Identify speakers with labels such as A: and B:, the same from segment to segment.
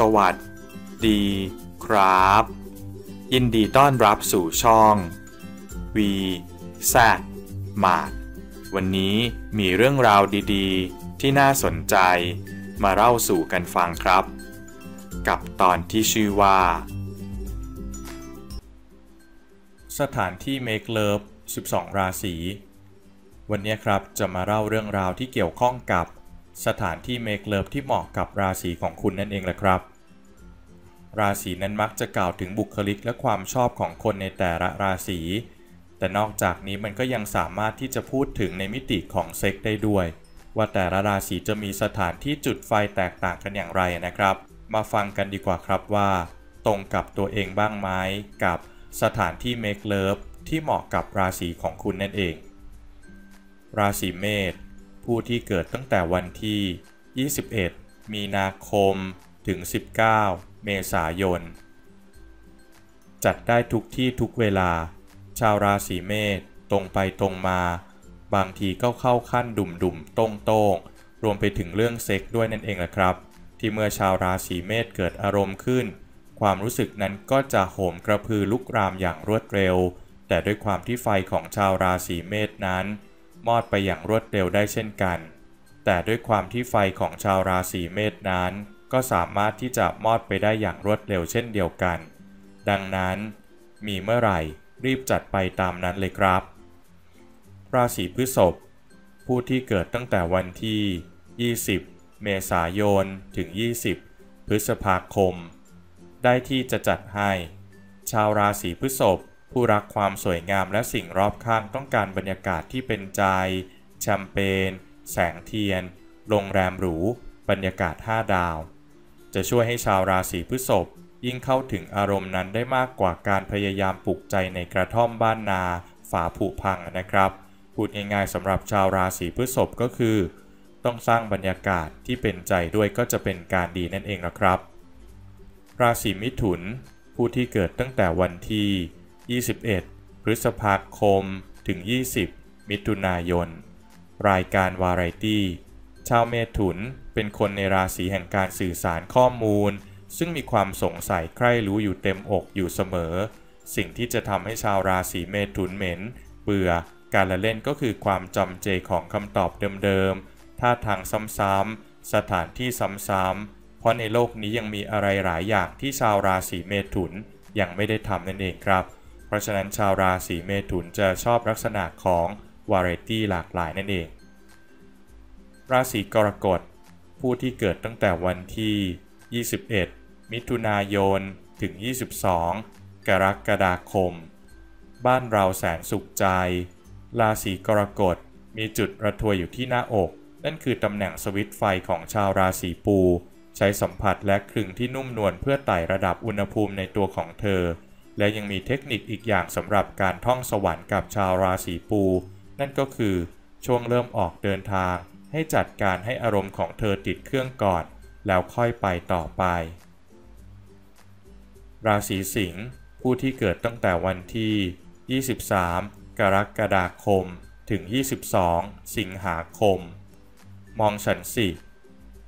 A: สวัสดีครับ ยินดีต้อนรับสู่ช่อง V แซมาดวันนี้มีเรื่องราวดีๆ ที่น่าสนใจมาเล่าสู่กันฟังครับ กับตอนที่ชื่อว่า สถานที่ Make Love 12 ราศี วันนี้ครับจะมาเล่าเรื่องราวที่เกี่ยวข้องกับ สถานที่ Make Love ที่เหมาะกับราศีของคุณนั่นเองแหละครับ ราศีนั้นมักจะกล่าวถึงบุคลิกและความชอบของคนในแต่ละราศี แต่นอกจากนี้มันก็ยังสามารถที่จะพูดถึงในมิติของเซ็กได้ด้วย ว่าแต่ละราศีจะมีสถานที่จุดไฟแตกต่างกันอย่างไรนะครับ มาฟังกันดีกว่าครับว่า ตรงกับตัวเองบ้างไหมกับสถานที่ Make Love ที่เหมาะกับราศีของคุณนั่นเอง ราศีเมษ ผู้ที่เกิดตั้งแต่วันที่ 21 มีนาคมถึง 19 เมษายน จัดได้ทุกที่ทุกเวลา ชาวราศีเมษตรงไปตรงมา บางทีก็เข้าขั้นดุ่มดุ่มโต้งโต้งรวมไปถึงเรื่องเซ็กด้วยนั่นเองแหละครับ ที่เมื่อชาวราศีเมษเกิดอารมณ์ขึ้น ความรู้สึกนั้นก็จะโหมกระพือลุกรามอย่างรวดเร็ว แต่ด้วยความที่ไฟของชาวราศีเมษนั้น มอดไปอย่างรวดเร็วได้เช่นกัน แต่ด้วยความที่ไฟของชาวราศีเมษนั้น ก็สามารถที่จะมอดไปได้อย่างรวดเร็วเช่นเดียวกัน ดังนั้น มีเมื่อไหร่รีบจัดไปตามนั้นเลยครับ ราศีพฤษภผู้ที่เกิดตั้งแต่วันที่ 20 เมษายน ถึง 20 พฤษภาคม ได้ที่จะจัดให้ ชาวราศีพฤษภ ผู้รักความสวยงามและสิ่งรอบข้างต้องการบรรยากาศที่เป็นใจ แชมเปญ แสงเทียน โรงแรมหรู บรรยากาศ 5 ดาว จะช่วยให้ชาวราศีพฤษภยิ่งเข้าถึงอารมณ์นั้นได้มากกว่าการพยายามปลุกใจในกระท่อมบ้านนา ฝาผุพังนะครับ พูดง่ายๆสำหรับชาวราศีพฤษภก็คือ ต้องสร้างบรรยากาศที่เป็นใจด้วยก็จะเป็นการดีนั่นเองนะครับ ราศีมิถุน ผู้ที่เกิดตั้งแต่วันที่ 21 พฤษภาคม ถึง 20 มิถุนายน รายการวาไรตี้ ชาวเมถุนเป็นคนในราศีแห่งการสื่อสารข้อมูล ซึ่งมีความสงสัยใคร่รู้อยู่เต็มอกอยู่เสมอ สิ่งที่จะทำให้ชาวราศีเมถุนเหม็น เบื่อ การละเล่นก็คือความจำเจของคำตอบเดิมๆ ท่าทางซ้ำๆ สถานที่ซ้ำๆ เพราะในโลกนี้ยังมีอะไรหลายอย่างที่ชาวราศีเมถุนยังไม่ได้ทำนั่นเองครับ ราะฉะนั้นชาวราศีเมถุนจะชอบลักษณะของวาไรตี้หลากหลายนั่นเอง ราศีกรกฎ ผู้ที่เกิดตั้งแต่วันที่ 21 มิถุนายน ถึง 22 กรกฎาคม บ้านเราแสนสุขใจ ราศีกรกฎมีจุดระทวยอยู่ที่หน้าอก นั่นคือตำแหน่งสวิตไฟของชาวราศีปู ใช้สัมผัสและคลึงที่นุ่มนวลเพื่อไต่ระดับอุณหภูมิในตัวของเธอ และยังมีเทคนิคอีกอย่างสำหรับการท่องสวรรค์กับชาวราศีปู นั่นก็คือช่วงเริ่มออกเดินทาง ให้จัดการให้อารมณ์ของเธอติดเครื่องก่อน แล้วค่อยไปต่อไป ราศีสิงห์ผู้ที่เกิดตั้งแต่วันที่ 23 กรกฎาคม ถึง 22 สิงหาคม มองฉันสิ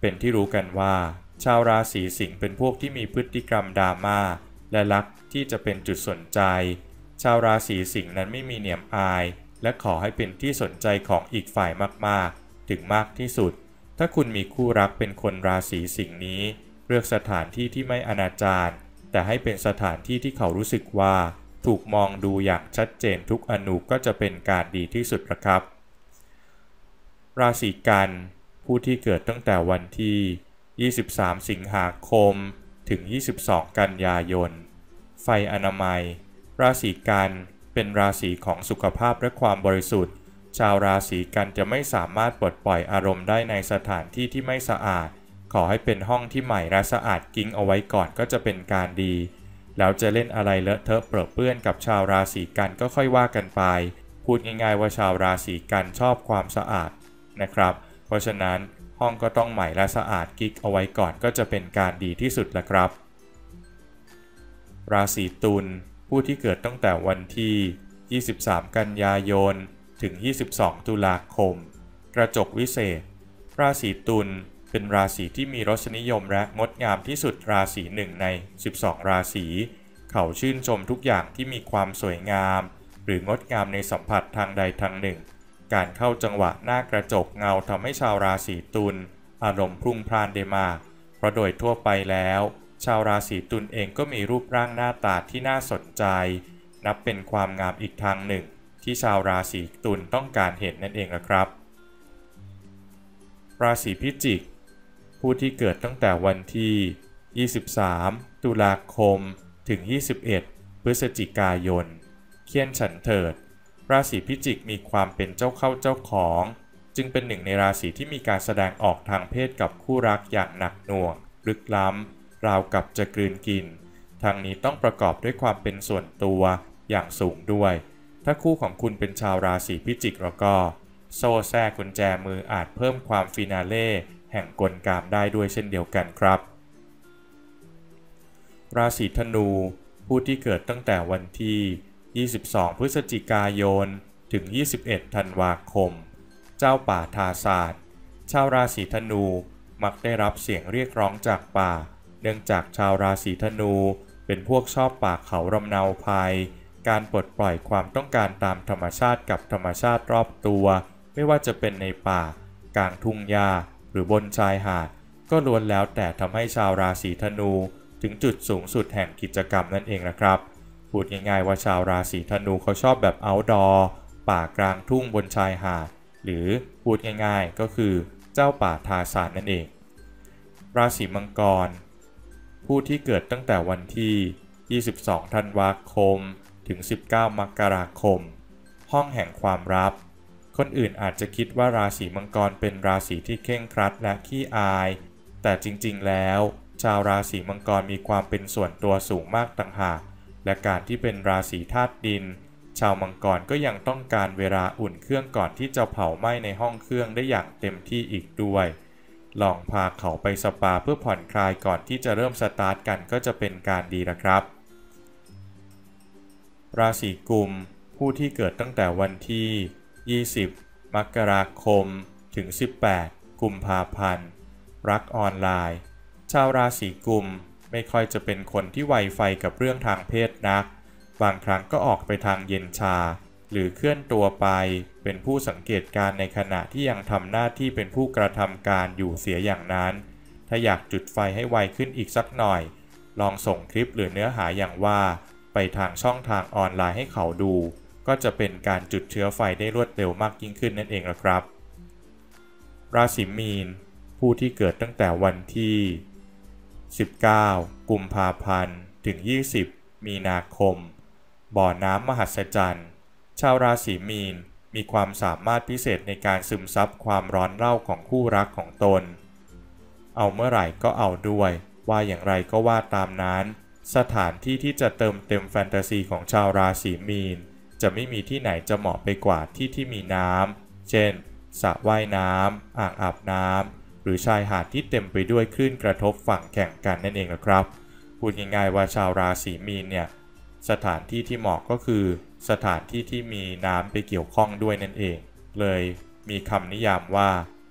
A: เป็นที่รู้กันว่า ชาวราศีสิงห์เป็นพวกที่มีพฤติกรรมดราม่า และรักที่จะเป็นจุดสนใจ ชาวราศีสิงห์นั้นไม่มีเหนียมอาย และขอให้เป็นที่สนใจของอีกฝ่ายมากๆ ถึงมากที่สุด ถ้าคุณมีคู่รักเป็นคนราศีสิงห์นี้ เลือกสถานที่ที่ไม่อนาจารแต่ให้เป็นสถานที่ที่เขารู้สึกว่า ถูกมองดูอย่างชัดเจนทุกอนุก็จะเป็นการดีที่สุดครับ ราศีกันผู้ที่เกิดตั้งแต่วันที่ 23 สิงหาคม ถึง 22 กันยายน ไฟอนามัย ราศีกันเป็นราศีของสุขภาพและความบริสุทธิ์ ชาวราศีกันจะไม่สามารถปลดปล่อยอารมณ์ได้ในสถานที่ที่ไม่สะอาด ขอให้เป็นห้องที่ใหม่และสะอาดกิ้งเอาไว้ก่อนก็จะเป็นการดี แล้วจะเล่นอะไรเลอะเทอะเปรอะเปื้อนกับชาวราศีกันก็ค่อยว่ากันไป พูดง่ายๆว่าชาวราศีกันชอบความสะอาดนะครับ เพราะฉะนั้นห้องก็ต้องใหม่และสะอาดกิ๊กเอาไว้ก่อนก็จะเป็นการดีที่สุดละครับ ราศีตุลผู้ที่เกิดตั้งแต่วันที่ 23 กันยายน ถึง 22 ตุลาคม กระจกวิเศษ ราศีตุลเเป็นราศีที่มีรสนิยมและงดงามที่สุดราศีหนึ่งใน 12 ราศี เขาชื่นชมทุกอย่างที่มีความสวยงาม หรืองดงามในสัมผัสทางใดทางหนึ่ง การเข้าจังหวะหน้ากระจกเงาทำให้ชาวราศีตุลอารมณ์พรุ่งพล่านได้มาก เพราะโดยทั่วไปแล้ว ชาวราศีตุลเองก็มีรูปร่างหน้าตาที่น่าสนใจ นับเป็นความงามอีกทางหนึ่ง ที่ชาวราศีตุลต้องการเห็นนั่นเองนะครับ ราศีพิจิก ผู้ที่เกิดตั้งแต่วันที่ 23 ตุลาคม ถึง 21 พฤศจิกายน เคียนฉันเถิด ราศีพิจิกมีความเป็นเจ้าเข้าเจ้าของ จึงเป็นหนึ่งในราศีที่มีการแสดงออกทางเพศกับคู่รักอย่างหนักหน่วง ลึกล้ำ ราวกับจะกลืนกิน ทางนี้ต้องประกอบด้วยความเป็นส่วนตัวอย่างสูงด้วย ถ้าคู่ของคุณเป็นชาวราศีพิจิกแล้วก็ โซ่แทรกกุญแจมืออาจเพิ่มความฟินาเล่แห่งกลกามได้ด้วยเช่นเดียวกันครับ ราศีธนู ผู้ที่เกิดตั้งแต่วันที่ 22 พฤศจิกายน ถึง 21 ธันวาคม เจ้าป่าทาศาสตร์ชาวราศีธนูมักได้รับเสียงเรียกร้องจากป่า เนื่องจากชาวราศีธนูเป็นพวกชอบป่าเขารำเนาภัย การปลดปล่อยความต้องการตามธรรมชาติกับธรรมชาติรอบตัว ไม่ว่าจะเป็นในป่า กลางทุ่งหญ้า หรือบนชายหาด ก็ล้วนแล้วแต่ทำให้ชาวราศีธนู ถึงจุดสูงสุดแห่งกิจกรรมนั่นเองนะครับ พูดง่ายๆว่าชาวราศีธนูเขาชอบแบบ outdoor ป่ากลางทุ่งบนชายหาด หรือพูดง่ายๆก็คือเจ้าป่าทาสานนั่นเอง ราศีมังกร ผู้ที่เกิดตั้งแต่วันที่ 22 ธันวาคม ถึง 19 มกราคม ห้องแห่งความลับ คนอื่นอาจจะคิดว่าราศีมังกรเป็นราศีที่เคร่งครัดและขี้อาย แต่จริงๆ แล้ว ชาวราศีมังกรมีความเป็นส่วนตัวสูงมากต่างหาก และการที่เป็นราศีธาตุดิน ชาวมังกรก็ยังต้องการเวลาอุ่นเครื่องก่อนที่จะเผาไหม้ในห้องเครื่องได้อย่างเต็มที่อีกด้วย ลองพาเขาไปสปาเพื่อผ่อนคลายก่อนที่จะเริ่มสตาร์ทกันก็จะเป็นการดีนะครับ ราศีกุม ผู้ที่เกิดตั้งแต่วันที่ 20 มกราคม ถึง 18 กุมภาพันธ์ รักออนไลน์ ชาวราศีกุมไม่ค่อยจะเป็นคนที่ไวไฟกับเรื่องทางเพศนัก บางครั้งก็ออกไปทางเย็นชา หรือเคลื่อนตัวไป เป็นผู้สังเกตการในขณะที่ยังทำหน้าที่เป็นผู้กระทำการอยู่เสียอย่างนั้น ถ้าอยากจุดไฟให้ไวขึ้นอีกสักหน่อย ลองส่งคลิปหรือเนื้อหาอย่างว่า ไปทางช่องทางออนไลน์ให้เขาดู ก็จะเป็นการจุดเชื้อไฟได้รวดเร็วมากยิ่งขึ้นนั่นเองละครับ ราศีมีน ผู้ที่เกิดตั้งแต่วันที่ 19 กุมภาพันธ์ ถึง 20 มีนาคม บ่อน้ำมหัศจรรย์ ชาวราศีมีนมีความสามารถพิเศษในการซึมซับความร้อนเล่าของคู่รักของตน เอาเมื่อไหร่ก็เอาด้วย ว่าอย่างไรก็ว่าตามนั้น สถานที่ที่จะเติมเต็มแฟนตาซีของชาวราศีมีน จะไม่มีที่ไหนจะเหมาะไปกว่าที่ที่มีน้ำ เช่นสระว่ายน้ำ อ่างอาบน้ำ หรือชายหาดที่เต็มไปด้วยคลื่นกระทบฝั่งแข่งกันนั่นเองนะครับ พูดง่ายๆว่าชาวราศีมีนเนี่ย สถานที่ที่เหมาะก็คือ สถานที่ที่มีน้ำไปเกี่ยวข้องด้วยนั่นเอง เลยมีคำนิยามว่า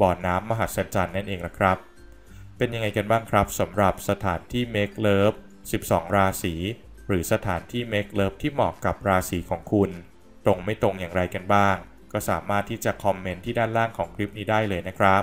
A: บ่อน้ำมหัศจรรย์นั่นเองละครับ เป็นยังไงกันบ้างครับสำหรับสถานที่ Make Love 12 ราศีหรือสถานที่ Make Love ที่เหมาะกับราศีของคุณ ตรงไม่ตรงอย่างไรกันบ้าง ก็สามารถที่จะคอมเมนต์ที่ด้านล่างของคลิปนี้ได้เลยนะครับ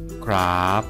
B: ครับ